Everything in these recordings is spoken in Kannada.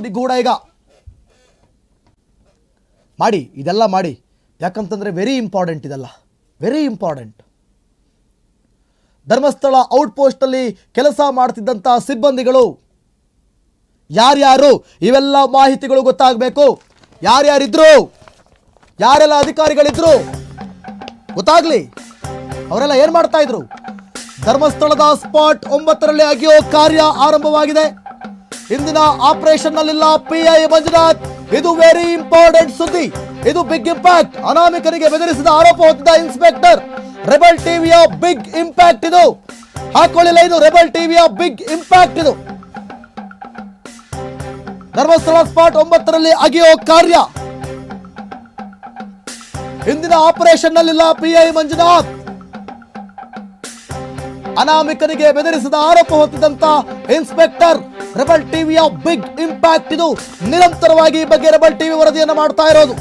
ನಿಗೂಢ ಮಾಡಿ, ಇದೆಲ್ಲ ಮಾಡಿ. ಯಾಕಂತಂದ್ರೆ ವೆರಿ ಇಂಪಾರ್ಟೆಂಟ್ ಇದೆಲ್ಲ. ವೆರಿ ಇಂಪಾರ್ಟೆಂಟ್ ಧರ್ಮಸ್ಥಳ ಔಟ್ ಅಲ್ಲಿ ಕೆಲಸ ಮಾಡ್ತಿದ್ದಂತಹ ಸಿಬ್ಬಂದಿಗಳು. ಯಾರ್ಯಾರು? ಇವೆಲ್ಲ ಮಾಹಿತಿಗಳು ಗೊತ್ತಾಗಬೇಕು. ಯಾರ್ಯಾರಿದ್ರು? ಯಾರೆಲ್ಲ ಅಧಿಕಾರಿಗಳಿದ್ರು? ಗೊತ್ತಾಗ್ಲಿ. ಅವರೆಲ್ಲ ಏನ್ ಮಾಡ್ತಾ ಇದ್ರು? ಧರ್ಮಸ್ಥಳದ ಸ್ಪಾಟ್ ಒಂಬತ್ತರಲ್ಲಿ ಅಗಿಯೋ ಕಾರ್ಯ ಆರಂಭವಾಗಿದೆ. ಇಂದಿನ ಆಪರೇಷನ್ ನಲ್ಲಿಲ್ಲ ಪಿ ಐ ಮಂಜುನಾಥ್. ಇದು ವೆರಿ ಇಂಪಾರ್ಟೆಂಟ್ ಸುದ್ದಿ. ಇದು ಬಿಗ್ ಇಂಪ್ಯಾಕ್ಟ್ ಅನಾಮಿಕರಿಗೆ ಬೆದರಿಸಿದ ಆರೋಪ ಹೊತ್ತಿದ್ದ ಇನ್ಸ್ಪೆಕ್ಟರ್ ರೆಬಲ್ ಟಿವಿಯ ಬಿಗ್ ಇಂಪ್ಯಾಕ್ಟ್ ಇದು. ಹಾಕೊಳ್ಳಿಲ್ಲ ಇದು ರೆಬಲ್ ಟಿವಿಯ ಬಿಗ್ ಇಂಪ್ಯಾಕ್ಟ್ ಇದು. ಧರ್ಮಸ್ಥಳ ಸ್ಪಾಟ್ ಒಂಬತ್ತರಲ್ಲಿ ಅಗಿಯೋ ಕಾರ್ಯ. ಇಂದಿನ ಆಪರೇಷನ್ ನಲ್ಲಿಲ್ಲ ಪಿ ಐ ಮಂಜುನಾಥ್. ಅನಾಮಿಕರಿಗೆ ಬೆದರಿಸಿದ ಆರೋಪ ಹೊತ್ತಿದ್ದಂತ ಇನ್ಸ್ಪೆಕ್ಟರ್ ರೆಬಲ್ ಟಿವಿಯ ಬಿಗ್ ಇಂಪ್ಯಾಕ್ಟ್ ಇದು. ನಿರಂತರವಾಗಿ ಈ ಬಗ್ಗೆ ರೆಬಲ್ ಟಿವಿ ವರದಿಯನ್ನು ಮಾಡ್ತಾ ಇರೋದು.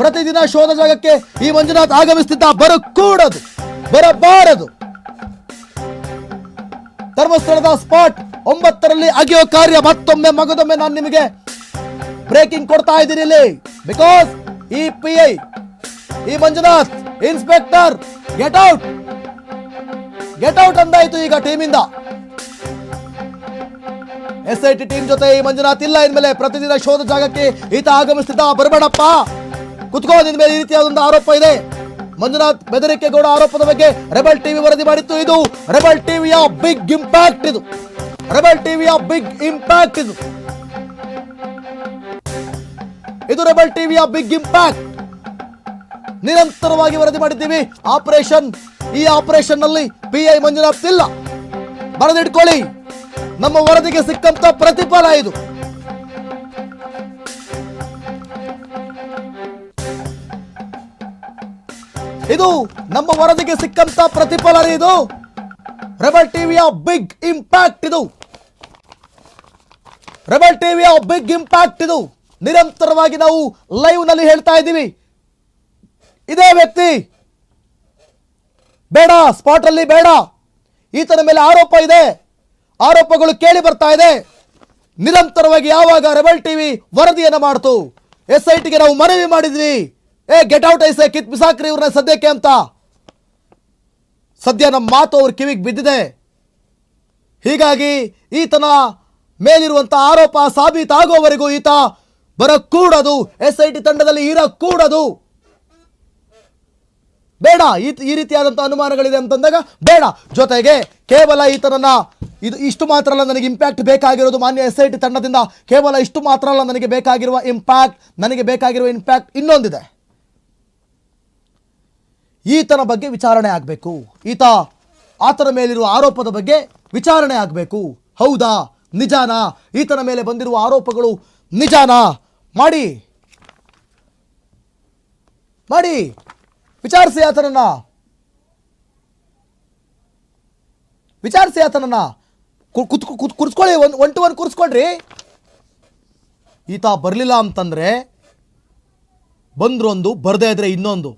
ಪ್ರತಿದಿನ ಶೋಧ ಜಾಗಕ್ಕೆ ಈ ಮಂಜುನಾಥ್ ಆಗಮಿಸುತ್ತಿದ್ದ ಬರಕೂಡದು. ಬರಬಾರದು. ಧರ್ಮಸ್ಥಳದ ಸ್ಪಾಟ್ ಒಂಬತ್ತರಲ್ಲಿ ಅಗಿಯೋ ಕಾರ್ಯ ಮತ್ತೊಮ್ಮೆ ಮಗದೊಮ್ಮೆ ನಾನು ನಿಮಗೆ ಬ್ರೇಕಿಂಗ್ ಕೊಡ್ತಾ ಇದ್ದೀನಿ ಇಲ್ಲಿ. ಬಿಕಾಸ್ ಈ ಪಿ ಐ ಈ Manjunath inspector get out get out ಅಂದಾಯ್ತು ಈಗ ಟೀಮಿಂದ ಎಸ್ ಐ ಟಿ ಟೀಮ್ ಜೊತೆ ಈ ಮಂಜುನಾಥ್ ಇಲ್ಲ ಇನ್ಮೇಲೆ ಪ್ರತಿದಿನ ಶೋಧ ಜಾಗಕ್ಕೆ ಈತ ಆಗಮಿಸ್ತಿದ್ದ ಬರಬೇಡಪ್ಪ. ಕುತ್ಕೋ ನಿನ್ ಮೇಲೆ ಈ ರೀತಿಯಾದೊಂದು ಆರೋಪ ಇದೆ. ಮಂಜುನಾಥ್ ಬೆದರಿಕೆಗೌಡ ಆರೋಪದ ಬಗ್ಗೆ ರೆಬಲ್ ಟಿವಿ ವರದಿ ಮಾಡಿತ್ತು. ಇದು ರೆಬಲ್ ಟಿವಿಯ ಬಿಗ್ ಇಂಪ್ಯಾಕ್ಟ್ ಇದು. ರೆಬಲ್ ಟಿವಿಯ ಬಿಗ್ ಇಂಪ್ಯಾಕ್ಟ್ ಇದು. ಇದು ರೆಬಲ್ ಟಿವಿಯ ಬಿಗ್ ಇಂಪ್ಯಾಕ್ಟ್ ನಿರಂತರವಾಗಿ ವರದಿ ಮಾಡಿದ್ದೀವಿ. ಆಪರೇಷನ್, ಈ ಆಪರೇಷನ್ನಲ್ಲಿ ಪಿ ಐ ಮಂಜುನಾಥ್ ಇಲ್ಲ. ಬರೆದಿಟ್ಕೊಳ್ಳಿ. ನಮ್ಮ ವರದಿಗೆ ಸಿಕ್ಕಂತ ಪ್ರತಿಫಲ ಇದು. ಇದು ನಮ್ಮ ವರದಿಗೆ ಸಿಕ್ಕಂತ ಪ್ರತಿಫಲ ಇದು. ರೆಬಲ್ ಟಿವಿಯ ಬಿಗ್ ಇಂಪ್ಯಾಕ್ಟ್ ಇದು. ರೆಬಲ್ ಟಿವಿಯ ಬಿಗ್ ಇಂಪ್ಯಾಕ್ಟ್ ಇದು. ನಿರಂತರವಾಗಿ ನಾವು ಲೈವ್ನಲ್ಲಿ ಹೇಳ್ತಾ ಇದ್ದೀವಿ. ಇದೇ ವ್ಯಕ್ತಿ. ಬೇಡ ಸ್ಪಾಟ್ ಅಲ್ಲಿ ಬೇಡ. ಈತನ ಮೇಲೆ ಆರೋಪ ಇದೆ. ಆರೋಪಗಳು ಕೇಳಿ ಬರ್ತಾ ಇದೆ. ನಿರಂತರವಾಗಿ ಯಾವಾಗ ರೆಬಲ್ ಟಿವಿ ವರದಿಯನ್ನು ಮಾಡ್ತು? ಎಸ್ ಐ ಟಿಗೆ ನಾವು ಮನವಿ ಮಾಡಿದ್ವಿ. ಏ ಗೆಟ್ ಔಟ್ ಐಸೆ, ಕಿತ್ ಬಿಸಾಕ್ರಿ ಇವ್ರನ್ನ ಸದ್ಯಕ್ಕೆ ಅಂತ. ಸದ್ಯ ನಮ್ಮ ಮಾತು ಅವ್ರ ಕಿವಿಗೆ ಬಿದ್ದಿದೆ. ಹೀಗಾಗಿ ಈತನ ಮೇಲಿರುವಂತ ಆರೋಪ ಸಾಬೀತಾಗುವವರೆಗೂ ಈತ ಬರಕ್ಕೂಡದು ಎಸ್ ಐ ಟಿ ತಂಡದಲ್ಲಿ ಇರಕೂಡದು. ಬೇಡ. ಈ ರೀತಿಯಾದಂಥ ಅನುಮಾನಗಳಿದೆ ಅಂತಂದಾಗ ಬೇಡ. ಜೊತೆಗೆ ಕೇವಲ ಈತನನ್ನ ಇದು ಇಷ್ಟು ಮಾತ್ರ ಅಲ್ಲ ನನಗೆ ಇಂಪ್ಯಾಕ್ಟ್ ಬೇಕಾಗಿರೋದು. ಮಾನ್ಯ ಎಸ್ ಐ ಟಿ ತಂಡದಿಂದ ಕೇವಲ ಇಷ್ಟು ಮಾತ್ರ ಅಲ್ಲ ನನಗೆ ಬೇಕಾಗಿರುವ ಇಂಪ್ಯಾಕ್ಟ್ ನನಗೆ ಬೇಕಾಗಿರುವ ಇಂಪ್ಯಾಕ್ಟ್ ಇನ್ನೊಂದಿದೆ. ಈತನ ಬಗ್ಗೆ ವಿಚಾರಣೆ ಆಗಬೇಕು. ಈತ ಆತನ ಮೇಲಿರುವ ಆರೋಪದ ಬಗ್ಗೆ ವಿಚಾರಣೆ ಆಗಬೇಕು. ಹೌದಾ? ನಿಜಾನಾ? ಈತನ ಮೇಲೆ ಬಂದಿರುವ ಆರೋಪಗಳು ನಿಜಾನಾ? ಮಾಡಿ. ಮಾಡಿ. ವಿಚಾರಿಸಿ ಆತನನ್ನ. ವಿಚಾರಿಸಿ ಆತನನ್ನ. ಕುತ್ ಕುತ್ ಕುರ್ಸ್ಕೊಳ್ಳಿ ಒಂದು ಒನ್ ಟು ಒನ್ ಕೂರಿಸ್ಕೊಳ್ರಿ ಈತ ಬರಲಿಲ್ಲ ಅಂತಂದ್ರೆ ಬಂದ್ರೊಂದು, ಬರದೇ ಇದ್ರೆ ಇನ್ನೊಂದು.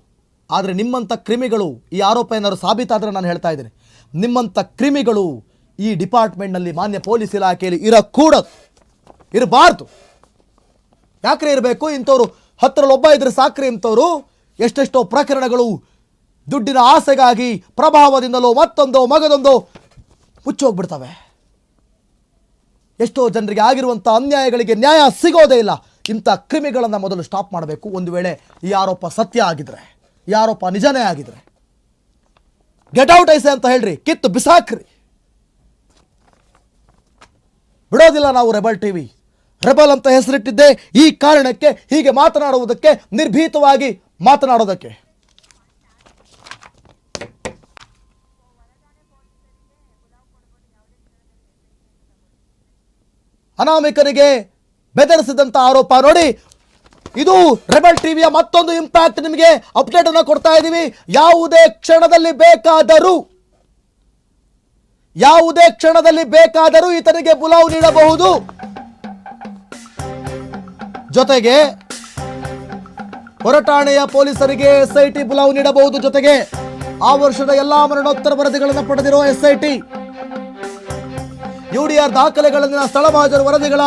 ಆದರೆ ನಿಮ್ಮಂಥ ಕ್ರಿಮಿಗಳು ಈ ಆರೋಪ ಏನಾದ್ರು ಸಾಬೀತಾದರೆ ನಾನು ಹೇಳ್ತಾ ಇದ್ದೀನಿ. ನಿಮ್ಮಂಥ ಕ್ರಿಮಿಗಳು ಈ ಡಿಪಾರ್ಟ್ಮೆಂಟ್ನಲ್ಲಿ ಮಾನ್ಯ ಪೊಲೀಸ್ ಇಲಾಖೆಯಲ್ಲಿ ಇರಕೂಡದು ಇರಬಾರ್ದು. ಯಾಕ್ರೆ ಇರಬೇಕು? ಇಂಥವ್ರು ಹತ್ತರಲ್ಲಿ ಒಬ್ಬ ಇದ್ರೆ ಸಾಕ್ರಿ ಇಂಥವ್ರು ಎಷ್ಟೆಷ್ಟೋ ಪ್ರಕರಣಗಳು ದುಡ್ಡಿನ ಆಸೆಗಾಗಿ, ಪ್ರಭಾವದಿಂದಲೋ ಮತ್ತೊಂದೋ ಮಗದೊಂದೋ ಮುಚ್ಚೋಗ್ಬಿಡ್ತವೆ. ಎಷ್ಟೋ ಜನರಿಗೆ ಆಗಿರುವಂಥ ಅನ್ಯಾಯಗಳಿಗೆ ನ್ಯಾಯ ಸಿಗೋದೇ ಇಲ್ಲ. ಇಂಥ ಕ್ರಿಮಿಗಳನ್ನು ಮೊದಲು ಸ್ಟಾಪ್ ಮಾಡಬೇಕು. ಒಂದು ವೇಳೆ ಈ ಆರೋಪ ಸತ್ಯ ಆಗಿದ್ರೆ, ಈ ಆರೋಪ ನಿಜನೇ ಆಗಿದ್ರೆ. ಗೆಟ್ ಔಟ್ ಐಸೆ ಅಂತ ಹೇಳ್ರಿ. ಕಿತ್ತು ಬಿಸಾಕ್ರಿ. ಬಿಡೋದಿಲ್ಲ ನಾವು ರೆಬಲ್ ಟಿವಿ. ರೆಬಲ್ ಅಂತ ಹೆಸರಿಟ್ಟಿದ್ದೆ ಈ ಕಾರಣಕ್ಕೆ ಹೀಗೆ ಮಾತನಾಡುವುದಕ್ಕೆ ನಿರ್ಭೀತವಾಗಿ ಮಾತನಾಡೋದಕ್ಕೆ. ಅನಾಮಿಕರಿಗೆ ಬೆದರಿಸಿದಂತ ಆರೋಪ ನೋಡಿ. ಇದು ರೆಬಲ್ ಟಿವಿಯ ಮತ್ತೊಂದು ಇಂಪ್ಯಾಕ್ಟ್ ನಿಮಗೆ ಅಪ್ಡೇಟ್ ಅನ್ನು ಕೊಡ್ತಾ ಇದ್ದೀವಿ. ಯಾವುದೇ ಕ್ಷಣದಲ್ಲಿ ಬೇಕಾದರೂ, ಯಾವುದೇ ಕ್ಷಣದಲ್ಲಿ ಬೇಕಾದರೂ ಈತನಿಗೆ ಬುಲಾವ್ ನೀಡಬಹುದು. ಜೊತೆಗೆ ಹೊರಟಾಣೆಯ ಪೊಲೀಸರಿಗೆ ಎಸ್ಐಟಿ ಬುಲಾವ್ ನೀಡಬಹುದು ಜೊತೆಗೆ ಆ ವರ್ಷದ ಎಲ್ಲಾ ಮರಣೋತ್ತರ ವರದಿಗಳನ್ನು ಪಡೆದಿರುವ ಎಸ್ಐಟಿ. ಯುಡಿಆರ್ ದಾಖಲೆಗಳಲ್ಲಿನ ಸ್ಥಳ ಮಹಾಜರು ವರದಿಗಳ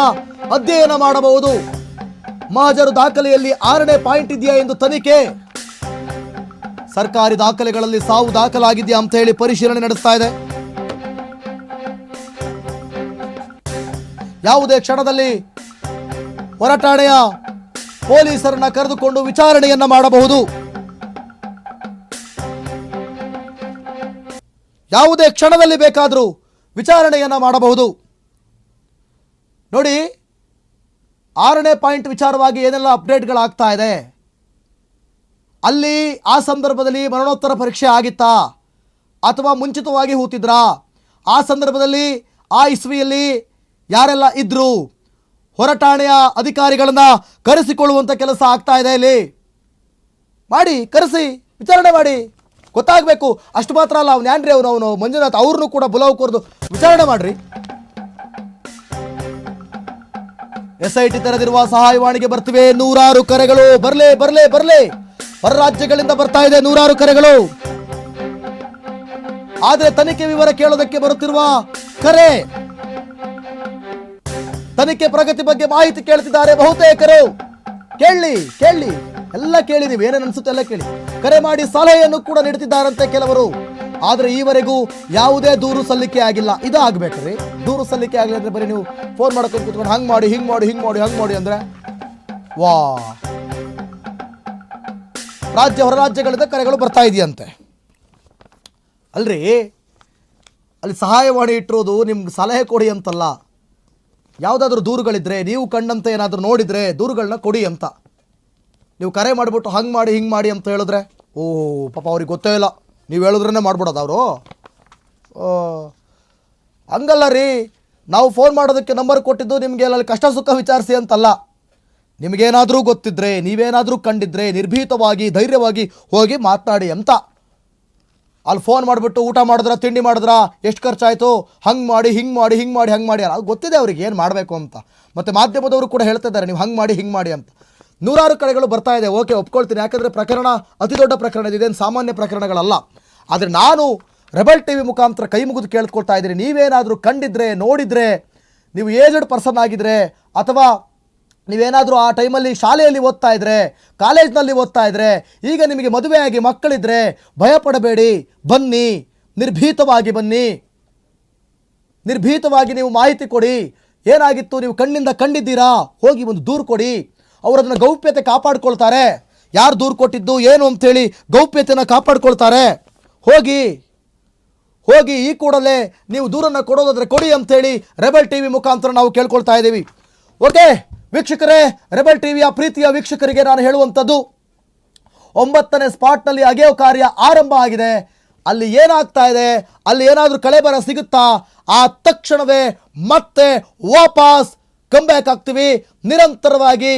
ಅಧ್ಯಯನ ಮಾಡಬಹುದು. ಮಹಜರು ದಾಖಲೆಯಲ್ಲಿ ಆರನೇ ಪಾಯಿಂಟ್ ಇದೆಯಾ ಎಂದು ತನಿಖೆ. ಸರ್ಕಾರಿ ದಾಖಲೆಗಳಲ್ಲಿ ಸಾವು ದಾಖಲಾಗಿದೆಯಾ ಅಂತ ಹೇಳಿ ಪರಿಶೀಲನೆ ನಡೆಸ್ತಾ ಇದೆ. ಯಾವುದೇ ಕ್ಷಣದಲ್ಲಿ ಹೊರಟಾಣೆಯ ಪೊಲೀಸರನ್ನ ಕರೆದುಕೊಂಡು ವಿಚಾರಣೆಯನ್ನ ಮಾಡಬಹುದು. ಯಾವುದೇ ಕ್ಷಣದಲ್ಲಿ ಬೇಕಾದರೂ ವಿಚಾರಣೆಯನ್ನ ಮಾಡಬಹುದು. ನೋಡಿ, ಆರನೇ ಪಾಯಿಂಟ್ ವಿಚಾರವಾಗಿ ಏನೆಲ್ಲ ಅಪ್ಡೇಟ್ಗಳಾಗ್ತಾ ಇದೆ? ಅಲ್ಲಿ ಆ ಸಂದರ್ಭದಲ್ಲಿ ಮರಣೋತ್ತರ ಪರೀಕ್ಷೆ ಆಗಿತ್ತಾ? ಅಥವಾ ಮುಂಚಿತವಾಗಿ ಹೂತಿದ್ರಾ? ಆ ಸಂದರ್ಭದಲ್ಲಿ ಆ ಇಸ್ವಿಯಲ್ಲಿ ಯಾರೆಲ್ಲ ಇದ್ರು? ಹೊರಟಾಣೆಯ ಅಧಿಕಾರಿಗಳನ್ನ ಕರೆಸಿಕೊಳ್ಳುವಂಥ ಕೆಲಸ ಆಗ್ತಾ ಇದೆ ಇಲ್ಲಿ. ಮಾಡಿ, ಕರೆಸಿ, ವಿಚಾರಣೆ ಮಾಡಿ. ಗೊತ್ತಾಗಬೇಕು, ಅಷ್ಟು ಮಾತ್ರ ಅಲ್ಲ, ಅವ್ನು ಯಾನ್ರಿ ಅವನು ಅವನು ಮಂಜುನಾಥ್ ಅವ್ರನ್ನೂ ಕೂಡ ಬುಲಾವ್ ಕೊರದು ವಿಚಾರಣೆ ಮಾಡ್ರಿ. ಎಸ್ ಐ ಟಿ ತೆರೆದಿರುವ ಸಹಾಯವಾಣಿಗೆ ಬರ್ತಿವೆ, ನೂರಾರು ಕರೆಗಳು. ಬರಲೇ ಬರಲೇ ಬರಲೇ. ಹೊರ ರಾಜ್ಯಗಳಿಂದ ಬರ್ತಾ ಇದೆ ನೂರಾರು ಕರೆಗಳು. ಆದರೆ ತನಿಖೆ ವಿವರ ಕೇಳೋದಕ್ಕೆ ಬರುತ್ತಿರುವ ಕರೆ ತನಿಖೆ ಪ್ರಗತಿ ಬಗ್ಗೆ ಮಾಹಿತಿ ಕೇಳ್ತಿದ್ದಾರೆ ಬಹುತೇಕರು. ಕೇಳಿ ಕೇಳಿ ಎಲ್ಲ ಕೇಳಿ ನೀವು, ಏನೇನು ಅನ್ಸುತ್ತೆ ಎಲ್ಲ ಕೇಳಿ. ಕರೆ ಮಾಡಿ ಸಲಹೆಯನ್ನು ಕೂಡ ನೀಡುತ್ತಿದ್ದಾರಂತೆ ಕೆಲವರು. ಆದರೆ ಈವರೆಗೂ ಯಾವುದೇ ದೂರು ಸಲ್ಲಿಕೆ ಆಗಿಲ್ಲ. ಇದು ಆಗ್ಬೇಕ್ರಿ ದೂರು ಸಲ್ಲಿಕೆ ಆಗಲಿ ಅಂದರೆ ಬರೀ ನೀವು ಫೋನ್ ಮಾಡ್ಕೊಂಡು ಕೂತ್ಕೊಂಡು ಹಂಗ್ ಮಾಡಿ, ಹಿಂಗ್ ಮಾಡಿ ಹಿಂಗ್ ಮಾಡಿ, ಹಂಗೆ ಮಾಡಿ ಅಂದ್ರೆ ವಾ. ರಾಜ್ಯ, ಹೊರ ರಾಜ್ಯಗಳಿಂದ ಕರೆಗಳು ಬರ್ತಾ ಇದೆಯಂತೆ. ಅಲ್ರಿ? ಅಲ್ಲಿ ಸಹಾಯವಾಣಿ ಇಟ್ಟಿರೋದು ನಿಮ್ಗೆ ಸಲಹೆ ಕೊಡಿ ಅಂತಲ್ಲ. ಯಾವುದಾದ್ರೂ ದೂರುಗಳಿದ್ರೆ, ನೀವು ಕಂಡಂತೆ ಏನಾದರೂ ನೋಡಿದರೆ ದೂರುಗಳನ್ನ ಕೊಡಿ ಅಂತ. ನೀವು ಕರೆ ಮಾಡಿಬಿಟ್ಟು ಹಂಗೆ ಮಾಡಿ, ಹಿಂಗೆ ಮಾಡಿ ಅಂತ ಹೇಳಿದ್ರೆ, ಓ, ಪಾಪ ಅವ್ರಿಗೆ ಗೊತ್ತೇ ಇಲ್ಲ. ನೀವು ಹೇಳಿದ್ರೇ ಮಾಡ್ಬಿಡೋದು ಅವರು. ಹಂಗಲ್ಲ ರೀ. ನಾವು ಫೋನ್ ಮಾಡೋದಕ್ಕೆ ನಂಬರ್ ಕೊಟ್ಟಿದ್ದು ನಿಮಗೆ ಅಲ್ಲಿ ಕಷ್ಟ ಸುಖ ವಿಚಾರಿಸಿ ಅಂತಲ್ಲ. ನಿಮಗೇನಾದರೂ ಗೊತ್ತಿದ್ರೆ, ನೀವೇನಾದರೂ ಕಂಡಿದ್ರೆ ನಿರ್ಭೀತವಾಗಿ, ಧೈರ್ಯವಾಗಿ ಹೋಗಿ ಮಾತನಾಡಿ ಅಂತ. ಅಲ್ಲಿ ಫೋನ್ ಮಾಡಿಬಿಟ್ಟು ಊಟ ಮಾಡಿದ್ರ, ತಿಂಡಿ ಮಾಡಿದ್ರ, ಎಷ್ಟು ಖರ್ಚಾಯಿತು? ಹಂಗೆ ಮಾಡಿ, ಹಿಂಗೆ ಮಾಡಿ ಹಿಂಗೆ ಮಾಡಿ, ಹಂಗೆ ಮಾಡಿ ಅದು ಗೊತ್ತಿದೆ ಅವ್ರಿಗೆ ಏನು ಮಾಡಬೇಕು ಅಂತ. ಮತ್ತು ಮಾಧ್ಯಮದವರು ಕೂಡ ಹೇಳ್ತಾ ಇದ್ದಾರೆ, ನೀವು ಹಂಗೆ ಮಾಡಿ, ಹಿಂಗೆ ಮಾಡಿ ಅಂತ. ನೂರಾರು ಕಡೆಗಳು ಬರ್ತಾ ಇದೆ, ಓಕೆ, ಒಪ್ಕೊಳ್ತೀನಿ. ಯಾಕಂದರೆ ಪ್ರಕರಣ ಅತಿ ದೊಡ್ಡ ಪ್ರಕರಣ ಇದೆ, ಇದೇನು ಸಾಮಾನ್ಯ ಪ್ರಕರಣಗಳಲ್ಲ. ಆದರೆ ನಾನು ರೆಬಲ್ ಟಿ ವಿ ಮುಖಾಂತರ ಕೈ ಮುಗಿದು ಕೇಳ್ಕೊಳ್ತಾ ಇದ್ದೀನಿ. ನೀವೇನಾದರೂ ಕಂಡಿದ್ರೆ, ನೋಡಿದರೆ, ನೀವು ಏಜ್ಡ್ ಪರ್ಸನ್ ಆಗಿದ್ದರೆ ಅಥವಾ ನೀವೇನಾದರೂ ಆ ಟೈಮಲ್ಲಿ ಶಾಲೆಯಲ್ಲಿ ಓದ್ತಾ ಇದ್ರೆ, ಕಾಲೇಜ್ನಲ್ಲಿ ಓದ್ತಾ ಇದ್ರೆ, ಈಗ ನಿಮಗೆ ಮದುವೆಯಾಗಿ ಮಕ್ಕಳಿದ್ರೆ ಭಯಪಡಬೇಡಿ. ಬನ್ನಿ, ನಿರ್ಭೀತವಾಗಿ ಬನ್ನಿ. ನಿರ್ಭೀತವಾಗಿ ನೀವು ಮಾಹಿತಿ ಕೊಡಿ. ಏನಾಗಿತ್ತು, ನೀವು ಕಣ್ಣಿಂದ ಕಂಡಿದ್ದೀರಾ? ಹೋಗಿ ಒಂದು ದೂರು ಕೊಡಿ. ಅವರು ಅದನ್ನು ಗೌಪ್ಯತೆ ಕಾಪಾಡ್ಕೊಳ್ತಾರೆ. ಯಾರು ದೂರು ಕೊಟ್ಟಿದ್ದು, ಏನು ಅಂಥೇಳಿ ಗೌಪ್ಯತೆಯನ್ನು ಕಾಪಾಡ್ಕೊಳ್ತಾರೆ. ಹೋಗಿ. ಹೋಗಿ ಈ ಕೂಡಲೇ ನೀವು ದೂರನ್ನು ಕೊಡೋದಾದರೆ ಕೊಡಿ ಅಂತೇಳಿ ರೆಬಲ್ ಟಿ ವಿ ಮುಖಾಂತರ ನಾವು ಕೇಳ್ಕೊಳ್ತಾ ಇದ್ದೀವಿ. ಓಕೆ? ವೀಕ್ಷಕರೇ, ರೆಬಲ್ ಟಿವಿಯ ಪ್ರೀತಿಯ ವೀಕ್ಷಕರಿಗೆ ನಾನು ಹೇಳುವಂಥದ್ದು, ಒಂಬತ್ತನೇ ಸ್ಪಾಟ್ನಲ್ಲಿ ಅಗೆಯೋ ಕಾರ್ಯ ಆರಂಭ ಆಗಿದೆ. ಅಲ್ಲಿ ಏನಾಗ್ತಾ ಇದೆ? ಅಲ್ಲಿ ಏನಾದರೂ ಕಳೆಬರ ಸಿಗುತ್ತಾ? ಆ ತಕ್ಷಣವೇ ಮತ್ತೆ ವಾಪಸ್ ಕಂಬ್ಯಾಕ್ ಆಗ್ತೀವಿ. ನಿರಂತರವಾಗಿ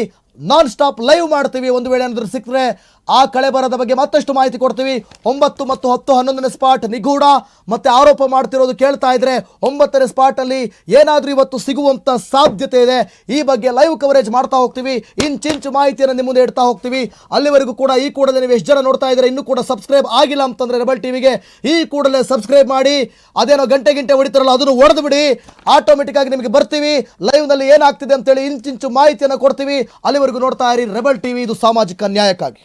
ನಾನ್ ಸ್ಟಾಪ್ ಲೈವ್ ಮಾಡ್ತೀವಿ. ಒಂದು ವೇಳೆ ಏನಾದರೂ ಸಿಕ್ಕರೆ ಆ ಕಳೆಬರದ ಬಗ್ಗೆ ಮತ್ತಷ್ಟು ಮಾಹಿತಿ ಕೊಡ್ತೀವಿ. ಒಂಬತ್ತು ಮತ್ತು ಹತ್ತು ಹನ್ನೊಂದನೇ ಸ್ಪಾಟ್ ನಿಗೂಢ. ಮತ್ತೆ ಆರೋಪ ಮಾಡ್ತಿರೋದು ಕೇಳ್ತಾ ಇದ್ರೆ ಒಂಬತ್ತನೇ ಸ್ಪಾಟಲ್ಲಿ ಏನಾದರೂ ಇವತ್ತು ಸಿಗುವಂಥ ಸಾಧ್ಯತೆ ಇದೆ. ಈ ಬಗ್ಗೆ ಲೈವ್ ಕವರೇಜ್ ಮಾಡ್ತಾ ಹೋಗ್ತೀವಿ. ಇಂಚಿಂಚು ಮಾಹಿತಿಯನ್ನು ನಿಮ್ಮ ಮುಂದೆ ಇಡ್ತಾ ಹೋಗ್ತೀವಿ. ಅಲ್ಲಿವರೆಗೂ ಕೂಡ ಈ ಕೂಡಲೇ ನೀವು ಎಷ್ಟು ಜನ ನೋಡ್ತಾ ಇದ್ದಾರೆ, ಇನ್ನೂ ಕೂಡ ಸಬ್ಸ್ಕ್ರೈಬ್ ಆಗಿಲ್ಲ ಅಂತಂದ್ರೆ ರೆಬಲ್ ಟಿವಿಗೆ ಈ ಕೂಡಲೇ ಸಬ್ಸ್ಕ್ರೈಬ್ ಮಾಡಿ. ಅದೇನೋ ಗಂಟೆ ಗಂಟೆ ಹೊಡಿತಾರಲ್ಲ, ಅದನ್ನು ಹೊಡೆದು ಬಿಡಿ. ಆಟೋಮೆಟಿಕ್ ಆಗಿ ನಿಮಗೆ ಬರ್ತೀವಿ. ಲೈವ್ನಲ್ಲಿ ಏನಾಗ್ತಿದೆ ಅಂತೇಳಿ ಇಂಚಿಂಚು ಮಾಹಿತಿಯನ್ನು ಕೊಡ್ತೀವಿ. ಅಲ್ಲಿವರೆಗೂ ನೋಡ್ತಾ ಇರಿ ರೆಬಲ್ ಟಿವಿ ಇದು ಸಾಮಾಜಿಕ ನ್ಯಾಯಕ್ಕಾಗಿ.